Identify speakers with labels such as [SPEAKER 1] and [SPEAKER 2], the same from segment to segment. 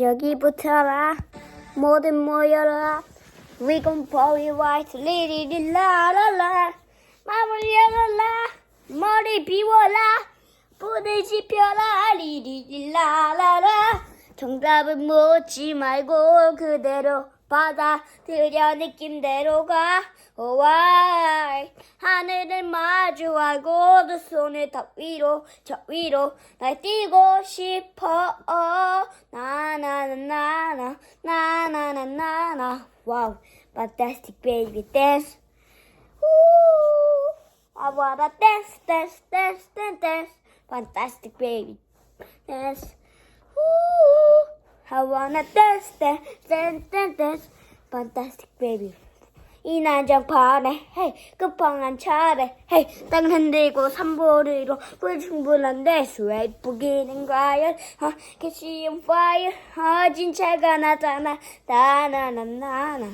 [SPEAKER 1] 여기부터라. 모든 모여라. We gon' party right 리리리라라라. 마음을 열어라. 머리 비워라. 불을 지펴라. 리리리라라라. 정답은 묻지 말고 그대로 받아들여 느낌대로 가 Alright 하늘을 마주하고 두 손을 더 위로 저 위로 날 뛰고 싶어 나나나나나 나나나나나 와우 fantastic baby dance Ooh, I wanna dance dance dance dance dance fantastic baby dance Ooh, I wanna dance dance dance dance dance. Fantastic baby. 이 난장판에 헤이 끝방한 차례 헤이 땅 흔들고 산보리로 꿀 충분한데 스웨이 부기는 과연 어 캐시 온 파이어 어 진짜가 나타나 나나나나나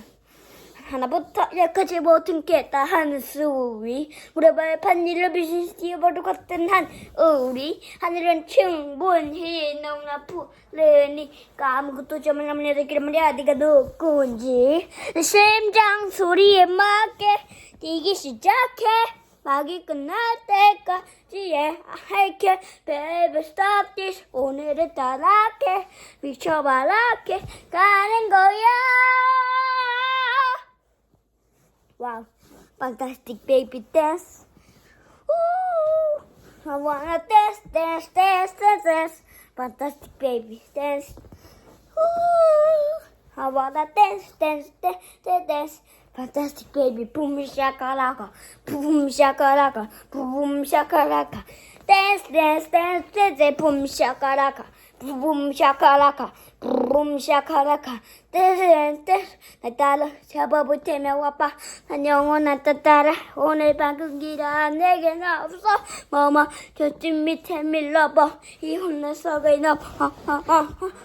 [SPEAKER 1] 하나부터 약하지 못한 게다 하는 수위. 무릎을 판일로 비신 뛰어버려 같은 한 우리. 하늘은 충분히 너무나 푸르니까 아무것도 안 내리기를 말이야. 네가 누군지. 내 심장 소리에 맞게 뛰기 시작해. 막이 끝날 때까지 yeah, I can baby stop this. 오늘은 따라게 미쳐바라게. 가는 거야 fantastic baby dance. Ooh, I wanna dance, dance, dance, dance, dance. Fantastic baby dance. Ooh, I wanna dance, dance, dance, dance, dance. Fantastic baby, boom shakalaka, boom shakalaka, boom shakalaka. Dance, dance, dance, dance, dance, boom shakalaka, boom shakalaka. Dance, dance, dance. 날 따라 잡아볼 테면 와봐. 난 영원한 뜻 따라 오늘 방금 기라 내겐 없어. 뭐뭐 저쯤 밑에 밀러봐. 이 혼내석을 넣어.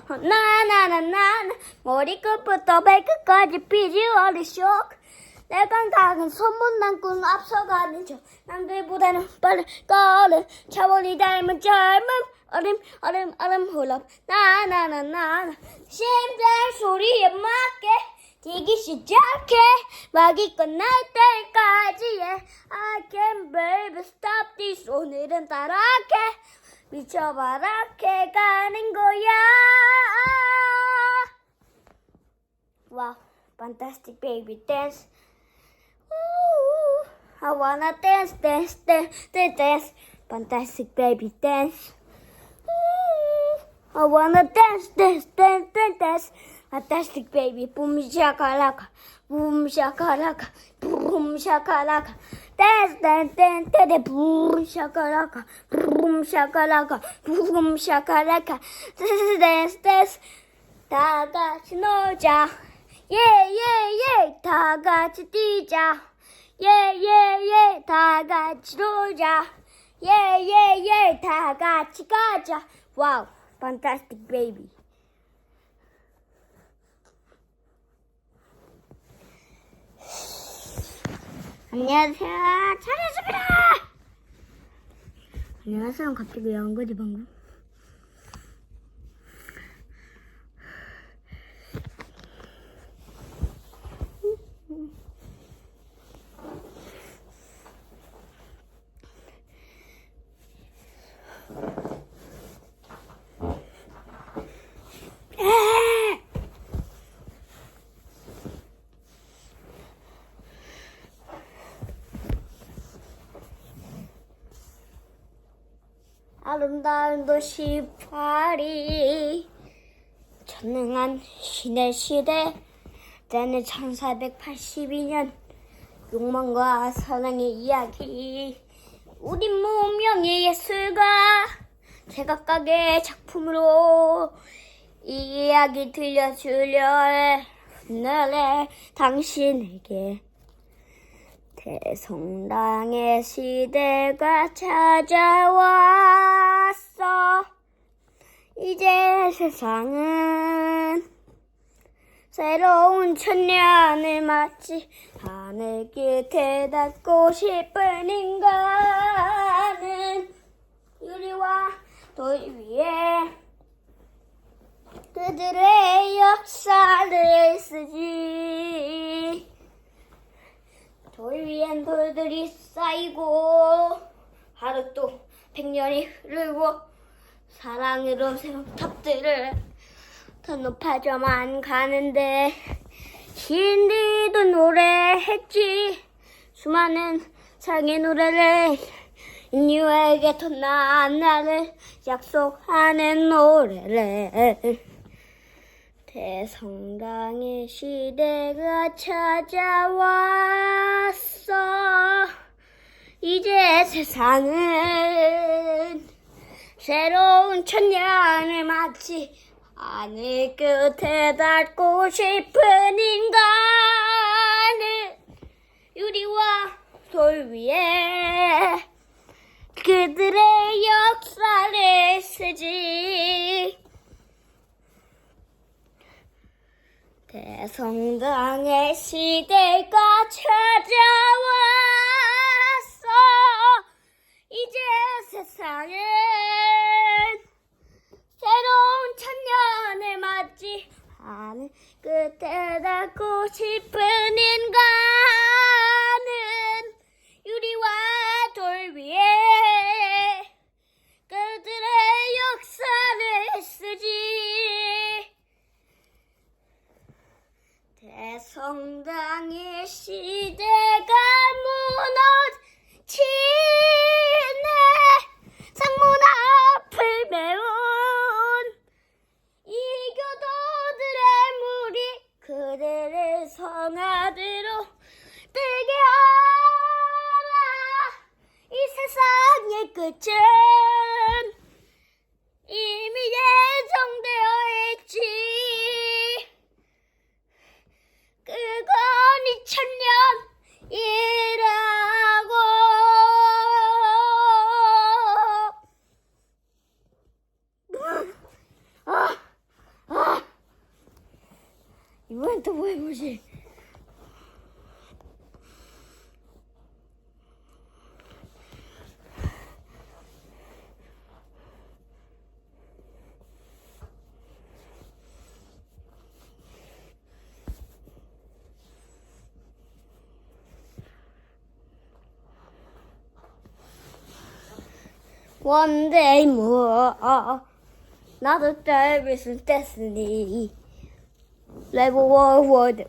[SPEAKER 1] 나나나나나 머리끝부터 발끝까지 비주얼이 쇼크. 내가 작은 소문난 꿈 앞서가는 저 남들보다는 빠른 걸음 차원이 닮은 젊음 얼음 얼음 얼음 홀업 나나나나 심장 소리에 맞게 뛰기 시작해 막이 끝날 때까지 yeah. I can baby stop this 오늘은 따라게 미쳐바라게 가는 거야 Wow, fantastic baby dance. Ooh, I wanna dance, dance, dance, dance, dance. Fantastic baby dance. Ooh, I wanna dance, dance, dance, dance, dance. Fantastic baby, boom shakalaka, boom shakalaka, boom shakalaka. Dance, dance, dance, dance, boom shakalaka, boom shakalaka, boom shakalaka. Dance, dance, dance. 다 같이 놀자. 예예예 다 같이 뛰자. 예예예 다같 fantastic baby. 안녕하세요. 잘했습니다. 안녕하세요. 갑자기 왜한 거지 방금? 아름다운 도시 파리 전능한 신의 시대 때는 1482년 욕망과 사랑의 이야기 우리 문명의 예술가 제각각의 작품으로 이 이야기 들려주려 해. 오늘의 당신에게 대성당의 시대가 찾아왔어. 이제 세상은 새로운 천년을 맞지 하늘 끝에 닿고 싶은 인간은 유리와 돌 위에 그 그들의 역사를 쓰지 돌 위엔 돌들이 쌓이고 하루 또 백년이 흐르고 사랑으로 세운 탑들을 더 높아져만 가는데 신디도 노래했지. 수많은 사랑의 노래를 인류에게 더 나은 나를 약속하는 노래를 대성당의 시대가 찾아왔어. 이제 세상은 새로운 천년을 맞지 하늘 끝에 닿고 싶은 인간을 유리와 돌 위에 그들의 역사를 쓰지 대성당의 시대가 찾아왔어. 이제 세상은 새로운 천년을 맞지 하늘 끝에 닿고 싶은 인간 의 끝은 이미 예정되어 있지 그건 이천년이라고 아, 아. 이번엔 또 뭐 해보지? One day more. 나도 짤비스 데스니. 레벨 1 워드.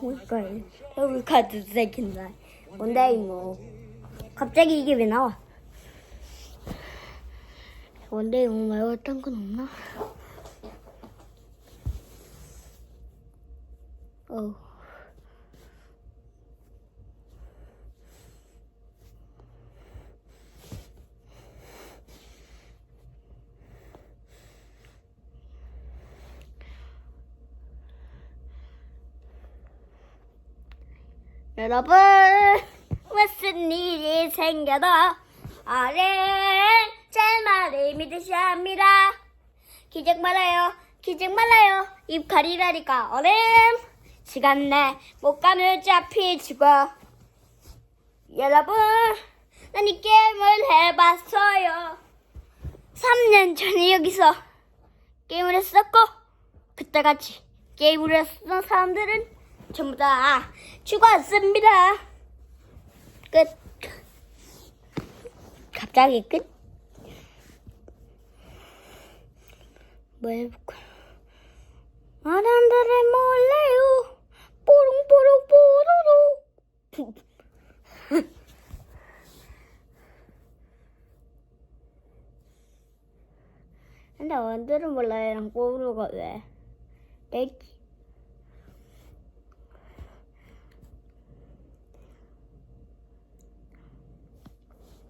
[SPEAKER 1] 뭘까요? Every card is second line. One day more. 갑자기 이게 왜 나와? Day more 말고 어떤 건 없나? 어. 여러분 무슨 일이 생겨도 어른 제 말을 믿으셔야 합니다. 기적 말아요 기적 말아요. 입 가리라니까 어른 시간 내 못감을 잡히지고. 여러분 난 이 게임을 해봤어요. 3년 전에 여기서 게임을 했었고 그때같이 게임을 했었던 사람들은 전부 다 죽었습니다. 끝. 갑자기 끝. 뭐 해볼까? 사람들을 몰래요. 뽀롱뽀롱 뽀로로. 근데 원들은 몰라요 랑 뽀로로가 왜? 내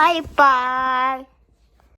[SPEAKER 1] 바이바이.